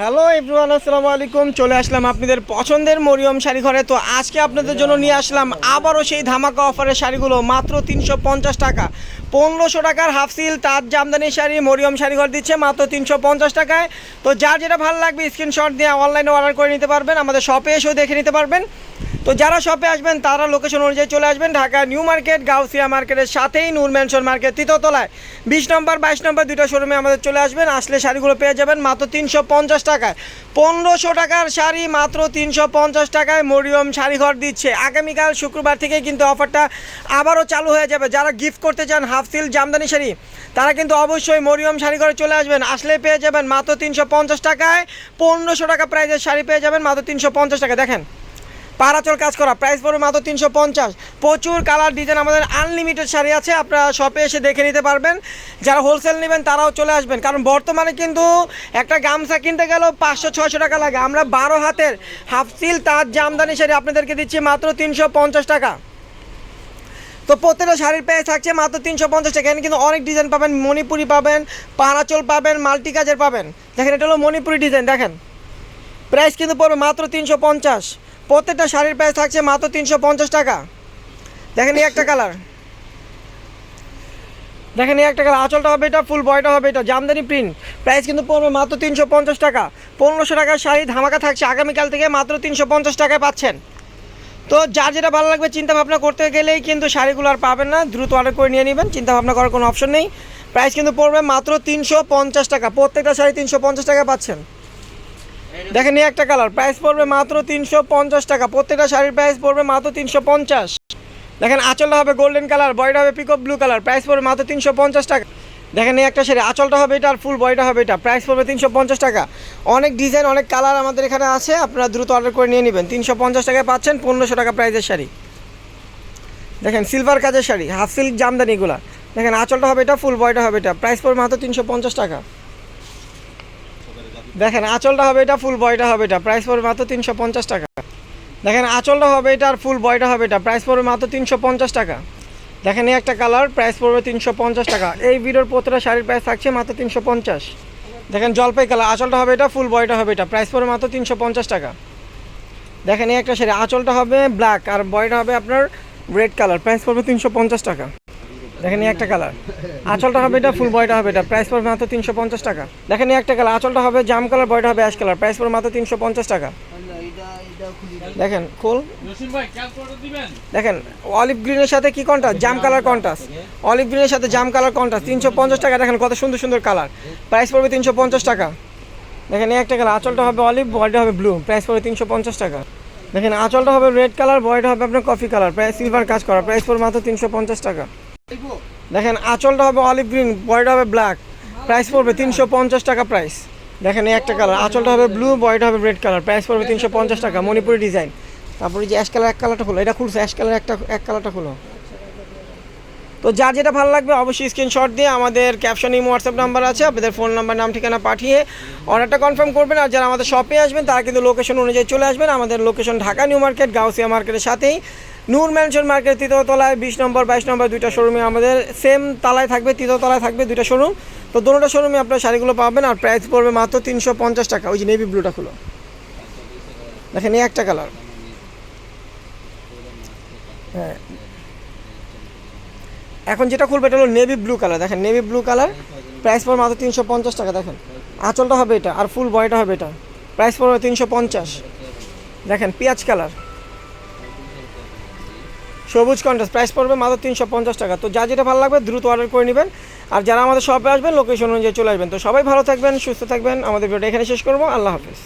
Hello everyone আসসালামু আলাইকুম। চলে আসলাম আপনাদের পছন্দের মরিয়ম শাড়ি ঘরে। তো আজকে আপনাদের জন্য নিয়ে আসলাম আবারও সেই ধামাকা অফারের শাড়িগুলো, মাত্র তিনশো পঞ্চাশ টাকা। পনেরোশো টাকার হাফ সিল তাঁত জামদানি শাড়ি মরিয়ম শাড়ি ঘর দিচ্ছে মাত্র তিনশো পঞ্চাশ টাকায়। তো যার যেটা ভালো লাগবে স্ক্রিনশট দিয়ে অনলাইনে অর্ডার করে নিতে পারবেন। আমাদের শপে এসেও দেখে নিতে পারবেন। তো যারা শপে আসবেন, তারা লোকেশন অনুযায়ী চলে আসবেন। ঢাকা নিউ মার্কেট, গাউসিয়া মার্কেটের সাথেই নূর ম্যানশন মার্কেট তৃতীয়তলায় বিশ নম্বর, বাইশ নম্বর দুটো শোরুমে আমাদের চলে আসবেন। আসলে শাড়িগুলো পেয়ে যাবেন মাত্র তিনশো পঞ্চাশ টাকায়। পনেরোশো টাকার শাড়ি মাত্র তিনশো পঞ্চাশ টাকায় মরিয়ম শাড়ি ঘর দিচ্ছে। আগামীকাল শুক্রবার থেকে কিন্তু অফারটা আবারও চালু হয়ে যাবে। যারা গিফট করতে চান হাফ সিল জামদানি শাড়ি, তারা কিন্তু অবশ্যই মরিয়ম শাড়ি ঘরে চলে আসবেন। আসলে পেয়ে যাবেন মাত্র তিনশো পঞ্চাশ টাকায়। পনেরোশো টাকা প্রাইজের শাড়ি পেয়ে যাবেন মাত্র তিনশো পঞ্চাশ টাকা দেখেন। পারাচল কাজ করা। প্রাইস পড়বে মাত্র তিনশো পঞ্চাশ। প্রচুর কালার ডিজাইন আমাদের আনলিমিটেড শাড়ি আছে, আপনারা শপে এসে দেখে নিতে পারবেন। যারা হোলসেল নেবেন, তারাও চলে আসবেন। কারণ বর্তমানে কিন্তু একটা গামছা কিনতে গেলেও পাঁচশো, ছয়শো টাকা লাগে। আমরা বারো হাতের হাফ সিল তার জামদানি শাড়ি আপনাদেরকে দিচ্ছি মাত্র তিনশো পঞ্চাশ টাকা। তো প্রত্যেকটা শাড়ির প্রাইস থাকছে মাত্র তিনশো পঞ্চাশ টাকা। এখানে কিন্তু অনেক ডিজাইন পাবেন। মণিপুরি পাবেন পারাচল পাবেন, মাল্টি কাজের পাবেন। দেখেন, এটা হলো মণিপুরি ডিজাইন দেখেন। প্রাইস কিন্তু পড়বে মাত্র তিনশো পঞ্চাশ। প্রত্যেকটা শাড়ির প্রাইস থাকছে মাত্র তিনশো পঞ্চাশ টাকা। দেখেন এই একটা কালার দেখেন এই একটা কালার আঁচলটা হবে এটা ফুল বয়টা হবে এটা, জামদানি প্রিন্ট প্রাইস কিন্তু পড়বে মাত্র তিনশো পঞ্চাশ টাকা। পনেরোশো টাকার শাড়ি ধামাকা থাকছে, আগামীকাল থেকে মাত্র তিনশো পঞ্চাশ টাকায় পাচ্ছেন। তো যার যেটা ভালো লাগবে চিন্তা ভাবনা করতে গেলেই কিন্তু শাড়িগুলো আর পাবেন না। দ্রুত অর্ডার করে নিয়ে নেবেন চিন্তা ভাবনা করার কোনো অপশন নেই। প্রাইস কিন্তু পড়বে মাত্র তিনশো পঞ্চাশ টাকা। প্রত্যেকটা শাড়ি তিনশো পঞ্চাশ টাকায় পাচ্ছেন। দেখেন এই একটা কালার প্রাইস পড়বে মাত্র তিনশো পঞ্চাশ টাকা। প্রত্যেকটা শাড়ির প্রাইস পড়বে মাত্র তিনশো পঞ্চাশ। দেখেন আঁচলটা হবে গোল্ডেন কালার বয়টা হবে পিকপ ব্লু কালার প্রাইস পড়বে মাত্র তিনশো পঞ্চাশ টাকা। দেখেন এই একটা শাড়ি, আঁচলটা হবে এটা আর ফুল বয়টা হবে এটা প্রাইস পড়বে তিনশো পঞ্চাশ টাকা। অনেক ডিজাইন অনেক কালার আমাদের এখানে আছে, আপনারা দ্রুত অর্ডার করে নিয়ে নেবেন। তিনশো পঞ্চাশ টাকায় পাচ্ছেন পনেরোশো টাকা প্রাইসের শাড়ি। দেখেন সিলভার কাজের শাড়ি হাফ সিল্ক জামদানিগুলা দেখেন আঁচলটা হবে এটা ফুল বয়টা হবে এটা প্রাইস পড়বে মাত্র তিনশো পঞ্চাশ টাকা। দেখেন, আঁচলটা হবে এটা ফুল বয়টা হবে এটা। প্রাইস পড়বে মাত্র তিনশো পঞ্চাশ টাকা। দেখেন, আঁচলটা হবে এটা আর ফুল বয়টা হবে এটা। প্রাইস পড়বে মাত্র তিনশো পঞ্চাশ টাকা। দেখেন, এই একটা কালার প্রাইস পড়বে তিনশো পঞ্চাশ টাকা। এই ভিডিওর প্রতিটা শাড়ির প্রাইস থাকছে মাত্র তিনশো পঞ্চাশ। দেখেন, জলপাই কালার আঁচলটা হবে এটা ফুল বয়টা হবে এটা। প্রাইস পড়বে মাত্র তিনশো পঞ্চাশ টাকা। দেখেন, এই একটা শাড়ি, আঁচলটা হবে ব্ল্যাক আর বয়টা হবে আপনার রেড কালার প্রাইস পড়বে তিনশো পঞ্চাশ টাকা। দেখেন এই একটা কালার। আঁচলটা হবে এটা, ফুল বয়টা হবে এটা। প্রাইস পড়বে মাত্র তিনশো পঞ্চাশ টাকা। দেখেন এই একটা কালার, আঁচলটা হবে জাম কালার, বয়টা হবে অ্যাশ কালার। প্রাইস পড়বে মাত্র তিনশো পঞ্চাশ টাকা। দেখেন দিবেন দেখেন অলিভ গ্রিনের সাথে কি কন্ট্রাস্ট জাম কালার কন্ট্রাস্ট অলিভ গ্রিনের সাথে জাম কালার কন্ট্রাস্ট তিনশো পঞ্চাশ টাকা, দেখেন কত সুন্দর সুন্দর কালার। প্রাইস পড়বে তিনশো পঞ্চাশ টাকা। দেখেন এই একটা কালার, আঁচলটা হবে অলিভ বয়টা হবে ব্লু প্রাইস পড়বে তিনশো পঞ্চাশ টাকা। দেখেন, আঁচলটা হবে রেড কালার, বয়টা হবে আপনার কফি কালার। প্রাইস সিলভার কাজ করা। প্রাইস পড়বে মাত্র তিনশো পঞ্চাশ টাকা। দেখেন, আঁচলটা হবে অলিভ গ্রিন বয়টা হবে ব্ল্যাক প্রাইস পড়বে তিনশো পঞ্চাশ টাকা প্রাইস দেখেন, এই একটা কালার আঁচলটা হবে ব্লু বয়টা হবে রেড কালার প্রাইস পড়বে তিনশো পঞ্চাশ টাকা, মণিপুরি ডিজাইন তারপরে যে অ্যাশ কালার এক কালারটা খুলো। এটা খুলছে অ্যাশ কালার একটা, এক কালারটা খুলো। তো যার যেটা ভালো লাগবে, অবশ্যই স্ক্রিনশট দিয়ে আমাদের ক্যাপশন ইমো হোয়াটসঅ্যাপ নাম্বার আছে। আপনাদের ফোন নাম্বার নাম, ঠিকানা পাঠিয়ে অর্ডারটা কনফার্ম করবেন। আর যারা আমাদের শপে আসবেন, তারা কিন্তু লোকেশন অনুযায়ী চলে আসবেন। আমাদের location Dhaka new market Gausia মার্কেটের সাথেই। নূর ম্যানশন মার্কেট তৃতীয় তলায় বিশ নম্বর, বাইশ নম্বর দুইটা শোরুমে আমাদের সেম তালায় থাকবে, তৃতীয় তলায় থাকবে দুইটা শোরুম তো দুটো শোরুমে আপনার শাড়িগুলো পাবেন আর প্রাইস পড়বে মাত্র তিনশো পঞ্চাশ টাকা। ওই যে নেভি ব্লুটা খুলো। দেখেন, এই একটা কালার হ্যাঁ। এখন যেটা খুলবে এটা হলো নেভি ব্লু কালার দেখেন নেভি ব্লু কালার প্রাইস পড়বে মাত্র তিনশো পঞ্চাশ টাকা, দেখেন। আঁচলটা হবে এটা, আর ফুল বয়টা হবে এটা। প্রাইস পড়বে তিনশো পঞ্চাশ। দেখেন, পেঁয়াজ কালার সবুজ কন্ট্রাস্ট প্রাইস পড়বে মাত্র তিনশো পঞ্চাশ টাকা। তো যা যেটা ভালো লাগবে দ্রুত অর্ডার করে নেবেন। আর যারা আমাদের শপে আসবেন লোকেশন অনুযায়ী চলে আসবেন। তো সবাই ভালো থাকবেন, সুস্থ থাকবেন। আমাদের ভিডিওটা এখানে শেষ করব। আল্লাহ হাফিজ।